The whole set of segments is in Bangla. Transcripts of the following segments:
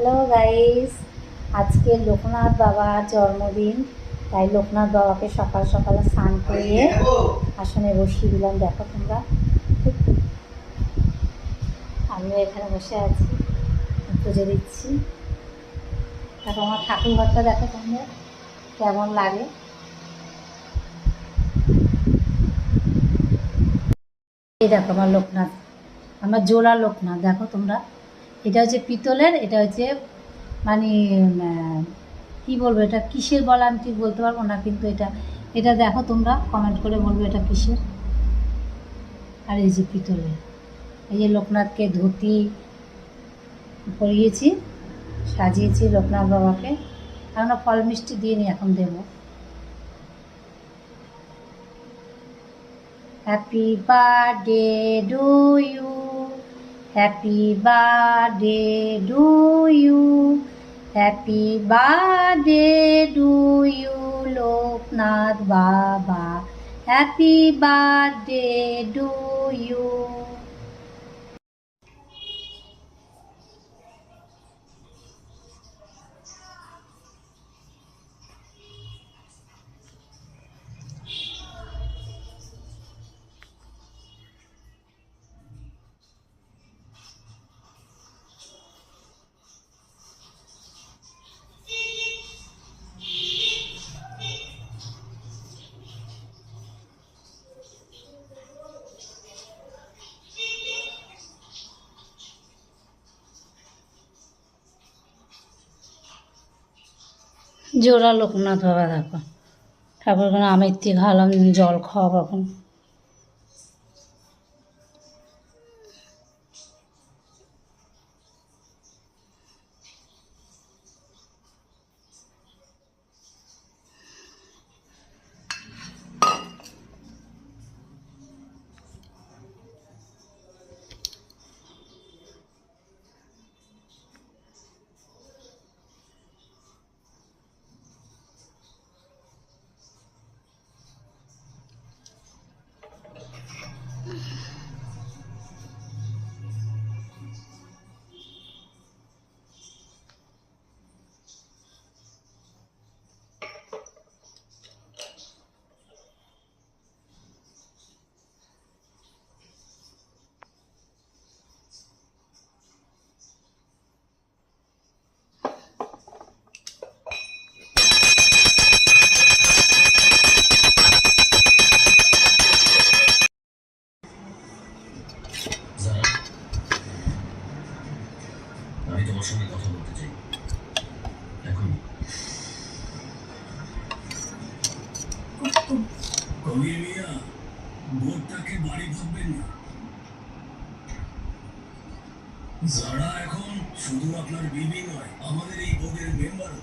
হ্যালো গাইস আজকে লোকনাথ বাবার জন্মদিন, তাই লোকনাথ বাবাকে সকাল সকালে স্নান করিয়ে আসনে বসিয়ে দিলাম। দেখো তোমরা। আমিও এখানে বসে আছি। পুজো দিচ্ছি। দেখো আমার ঠাকুর ঘরটা দেখো তোমরা। কেমন লাগে? এই দেখো আমার লোকনাথ। আমার জোলা লোকনাথ, দেখো তোমরা। এটা হচ্ছে পিতলের, এটা হচ্ছে মানে কি বলব, এটা কিসের বলা আমি ঠিক বলতে পারব না, কিন্তু এটা এটা দেখো তোমরা কমেন্ট করে বলবে এটা কিসের। আর এই যে পিতলের, এই যে লোকনাথকে ধুতি পরিয়েছি, সাজিয়েছি লোকনাথ বাবাকে আমরা ফল মিষ্টি দিয়ে নি এখন দেবো। Happy birthday to you Happy birthday to you. Happy birthday to you, Loknath Baba. Happy birthday to you. জোড়া লোকনাথ বাবা দেখো। ঠাকুরকে আমের থেকে খাওয়ালাম জল খাওয়া কখন আমি তোমার সঙ্গে কথা বলতে চাই। এখন। কবির বাড়ি ভাববেন না। যারা এখন শুধু আপনার বিবি নয়, আমাদের এই বোর্ডের মেম্বারও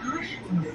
他是怎么死的？